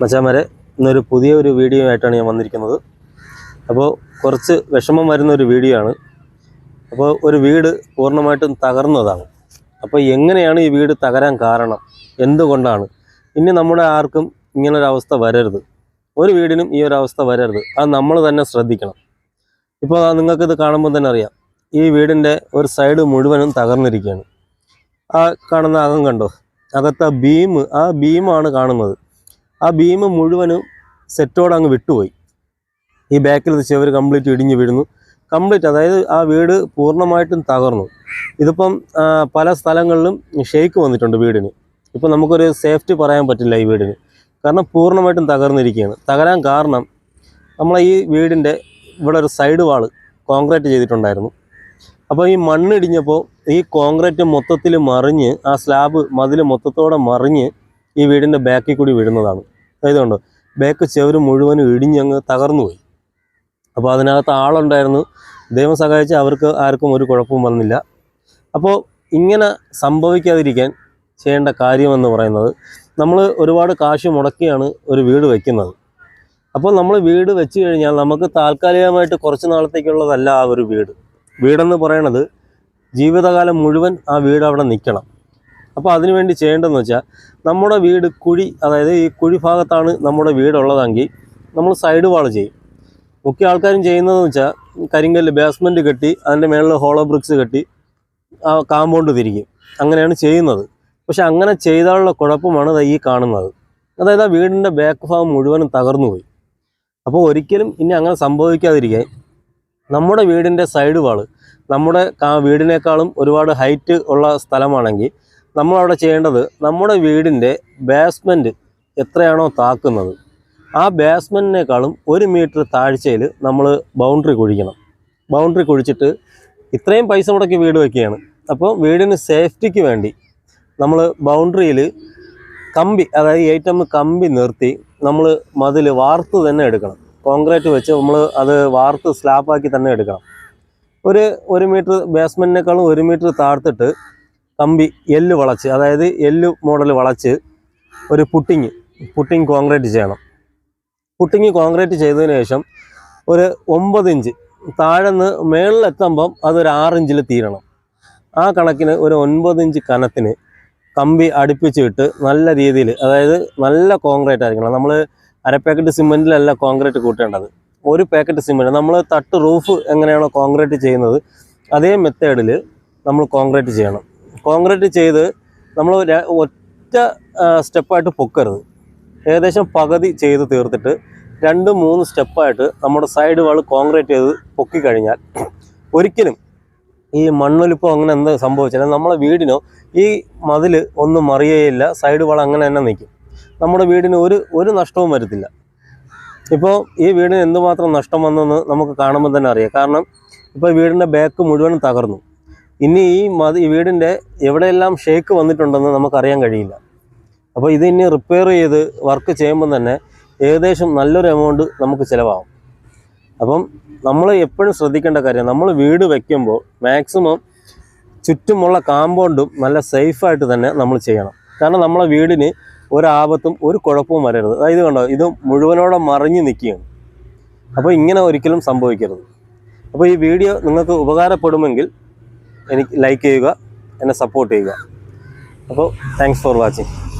മച്ചാമാരെ ഇന്നൊരു പുതിയ ഒരു വീഡിയോ ആയിട്ടാണ് ഞാൻ വന്നിരിക്കുന്നത്. അപ്പോൾ കുറച്ച് വിഷമം വരുന്ന ഒരു വീഡിയോ ആണ് അപ്പോൾ ഒരു വീട് പൂർണമായിട്ടും തകർന്നതാണ്. അപ്പോൾ എങ്ങനെയാണ് ഈ വീട് തകരാൻ കാരണം? എന്തുകൊണ്ടാണ്? ഇനി നമ്മുടെ ആർക്കും ഇങ്ങനൊരവസ്ഥ വരരുത്. ഒരു വീടിനും ഈ ഒരു അവസ്ഥ വരരുത്. അത് നമ്മൾ തന്നെ ശ്രദ്ധിക്കണം. ഇപ്പോൾ നിങ്ങൾക്കിത് കാണുമ്പോൾ തന്നെ അറിയാം. ഈ വീടിന്റെ ഒരു സൈഡ് മുഴുവനും തകർന്നിരിക്കുകയാണ്. ആ കാണുന്ന അകം കണ്ടോ? അകത്ത് ആ ബീം ആ ബീമാണ് കാണുന്നത്. ആ ബീം മുഴുവനും സെറ്റോടെ അങ്ങ് വിട്ടുപോയി. ഈ ബാക്കിലത്തെ ചെവർ കംപ്ലീറ്റ് ഇടിഞ്ഞ് വീഴുന്നു. കംപ്ലീറ്റ് അതായത് ആ വീട് പൂർണമായിട്ടും തകർന്നു. ഇതിപ്പം പല സ്ഥലങ്ങളിലും ഷെയ്ക്ക് വന്നിട്ടുണ്ട് വീടിന്. ഇപ്പം നമുക്കൊരു സേഫ്റ്റി പറയാൻ പറ്റില്ല ഈ വീടിന്. കാരണം പൂർണമായിട്ടും തകർന്നിരിക്കുകയാണ്. തകരാൻ കാരണം നമ്മളെ ഈ വീടിന്റെ ഇവിടെ ഒരു സൈഡ് വാൾ കോൺക്രീറ്റ് ചെയ്തിട്ടുണ്ടായിരുന്നു. അപ്പോൾ ഈ മണ്ണിടിഞ്ഞപ്പോൾ ഈ കോൺക്രീറ്റ് മൊത്തത്തിൽ മറിഞ്ഞ് ആ സ്ലാബ് മതിൽ മൊത്തത്തോടെ മറിഞ്ഞ് ഈ വീടിന്റെ ബാക്കിൽ കൂടി വീഴുന്നതാണ്. ഇതുകൊണ്ട് ബാക്ക് ചെവര് മുഴുവനും ഇടിഞ്ഞങ്ങ് തകർന്നു പോയി. അപ്പോൾ അതിനകത്ത് ആളുണ്ടായിരുന്നു. ദൈവം സഹായിച്ച് അവർക്ക് ആർക്കും ഒരു കുഴപ്പവും വന്നില്ല. അപ്പോൾ ഇങ്ങനെ സംഭവിക്കാതിരിക്കാൻ ചെയ്യേണ്ട കാര്യമെന്ന് പറയുന്നത് നമ്മൾ ഒരുപാട് കാശ് മുടക്കിയാണ് ഒരു വീട് വയ്ക്കുന്നത് അപ്പോൾ നമ്മൾ വീട് വെച്ച് കഴിഞ്ഞാൽ നമുക്ക് താൽക്കാലികമായിട്ട് കുറച്ച് നാളത്തേക്കുള്ളതല്ല ആ ഒരു വീട്. വീടെന്ന് പറയണത് ജീവിതകാലം മുഴുവൻ ആ വീട് അവിടെ നിൽക്കണം. അപ്പോൾ അതിനുവേണ്ടി ചെയ്യേണ്ടതെന്ന് വെച്ചാൽ നമ്മുടെ വീട് കുഴി അതായത് ഈ കുഴി ഭാഗത്താണ് നമ്മുടെ വീടുള്ളതെങ്കിൽ നമ്മൾ സൈഡ് വാൾ ചെയ്യും. മുഖ്യ ആൾക്കാരും ചെയ്യുന്നതെന്ന് വെച്ചാൽ കരിങ്കല്ല് ബേസ്മെന്റ് കെട്ടി അതിന്റെ മേളിൽ ഹോളോ ബ്രിക്സ് കെട്ടി ആ കാമ്പൗണ്ട് തിരിക്കും. അങ്ങനെയാണ് ചെയ്യുന്നത്. പക്ഷെ അങ്ങനെ ചെയ്താലുള്ള കുഴപ്പമാണ് ഈ കാണുന്നത്. അതായത് ആ വീടിന്റെ ബാക്ക് ഭാഗം മുഴുവനും തകർന്നു പോയി. അപ്പോൾ ഒരിക്കലും ഇനി അങ്ങനെ സംഭവിക്കാതിരിക്കാൻ നമ്മുടെ വീടിന്റെ സൈഡ് വാൾ നമ്മുടെ വീടിനേക്കാളും ഒരുപാട് ഹൈറ്റ് ഉള്ള സ്ഥലമാണെങ്കിൽ നമ്മളവിടെ ചെയ്യേണ്ടത് നമ്മുടെ വീടിന്റെ ബേസ്മെന്റ് എത്രയാണോ താക്കുന്നത്. ആ ബേസ്മെന്റിനേക്കാളും ഒരു മീറ്റർ താഴ്ചയിൽ നമ്മൾ ബൗണ്ടറി കുഴിക്കണം. ബൗണ്ടറി കുഴിച്ചിട്ട് ഇത്രയും പൈസ മുടക്കി വീട് വയ്ക്കുകയാണ് അപ്പോൾ വീടിന് സേഫ്റ്റിക്ക് വേണ്ടി നമ്മൾ ബൗണ്ടറിയിൽ കമ്പി അതായത് ഏറ്റവും കമ്പി നിർത്തി നമ്മൾ മതിൽ വാർത്ത് തന്നെ എടുക്കണം. കോൺക്രീറ്റ് വെച്ച് നമ്മൾ അത് വാർത്ത് സ്ലാപ്പാക്കി തന്നെ എടുക്കണം. ഒരു ഒരു മീറ്റർ ബേസ്മെന്റിനേക്കാളും ഒരു മീറ്റർ താഴ്ത്തിട്ട് കമ്പി എല്ല് വളച്ച് അതായത് എല്ല് മോഡൽ വളച്ച് ഒരു പുട്ടിങ് പുട്ടിങ് കോൺക്രീറ്റ് ചെയ്യണം. പുട്ടിങ് കോൺക്രീറ്റ് ചെയ്തതിന് ശേഷം ഒരു ഒമ്പത് ഇഞ്ച് താഴെന്ന് മേളിലെത്തുമ്പം അതൊരു ആറ് ഇഞ്ചിൽ തീരണം. ആ കണക്കിന് ഒരു ഒൻപത് ഇഞ്ച് കനത്തിന് കമ്പി അടുപ്പിച്ചിട്ട് നല്ല രീതിയിൽ അതായത് നല്ല കോൺക്രീറ്റ് ആയിരിക്കണം. നമ്മൾ അര പാക്കറ്റ് സിമെന്റിലല്ല കോൺക്രീറ്റ് കൂട്ടേണ്ടത്. ഒരു പാക്കറ്റ് സിമെന്റ് നമ്മൾ തട്ട് റൂഫ് എങ്ങനെയാണോ കോൺക്രീറ്റ് ചെയ്യുന്നത് അതേ മെത്തേഡിൽ നമ്മൾ കോൺക്രീറ്റ് ചെയ്യണം. കോൺക്രീറ്റ് ചെയ്ത് നമ്മൾ ഒറ്റ സ്റ്റെപ്പായിട്ട് പൊക്കരുത്. ഏകദേശം പകുതി ചെയ്ത് തീർത്തിട്ട് രണ്ട് മൂന്ന് സ്റ്റെപ്പായിട്ട് നമ്മുടെ സൈഡ് വാൾ കോൺക്രീറ്റ് ചെയ്ത് പൊക്കി കഴിഞ്ഞാൽ ഒരിക്കലും ഈ മണ്ണൊലിപ്പോ അങ്ങനെ എന്ത് സംഭവിച്ചാലും നമ്മളെ വീടിനോ ഈ മതിൽ ഒന്നും മറിയേയില്ല സൈഡ് വാൾ അങ്ങനെ തന്നെ നിൽക്കും നമ്മുടെ വീടിന് ഒരു ഒരു നഷ്ടവും വരത്തില്ല. ഇപ്പോൾ ഈ വീടിന് എന്തുമാത്രം നഷ്ടം വന്നെന്ന് നമുക്ക് കാണുമ്പോൾ തന്നെ അറിയാം. കാരണം ഇപ്പോൾ വീടിന്റെ ബാക്ക് മുഴുവനും തകർന്നു. ഇനി ഈ മതി വീടിന്റെ എവിടെയെല്ലാം ഷേക്ക് വന്നിട്ടുണ്ടെന്ന് നമുക്കറിയാൻ കഴിയില്ല. അപ്പോൾ ഇത് ഇനി റിപ്പയർ ചെയ്ത് വർക്ക് ചെയ്യുമ്പോൾ തന്നെ ഏകദേശം നല്ലൊരു എമൗണ്ട് നമുക്ക് ചിലവാകും. അപ്പം നമ്മൾ എപ്പോഴും ശ്രദ്ധിക്കേണ്ട കാര്യം നമ്മൾ വീട് വയ്ക്കുമ്പോൾ മാക്സിമം ചുറ്റുമുള്ള കാമ്പൗണ്ടും നല്ല സേഫായിട്ട് തന്നെ നമ്മൾ ചെയ്യണം. കാരണം നമ്മളെ വീടിന് ഒരാപത്തും ഒരു കുഴപ്പവും വരരുത്. അതായത് കണ്ടോ ഇത് മുഴുവനോടെ മറിഞ്ഞ് നിൽക്കുകയാണ്. അപ്പോൾ ഇങ്ങനെ ഒരിക്കലും സംഭവിക്കരുത്. അപ്പോൾ ഈ വീഡിയോ നിങ്ങൾക്ക് ഉപകാരപ്പെടുമെങ്കിൽ എനിക്ക് ലൈക്ക് ചെയ്യുക എന്നെ സപ്പോർട്ട് ചെയ്യുക. അപ്പോൾ താങ്ക്സ് ഫോർ വാച്ചിങ്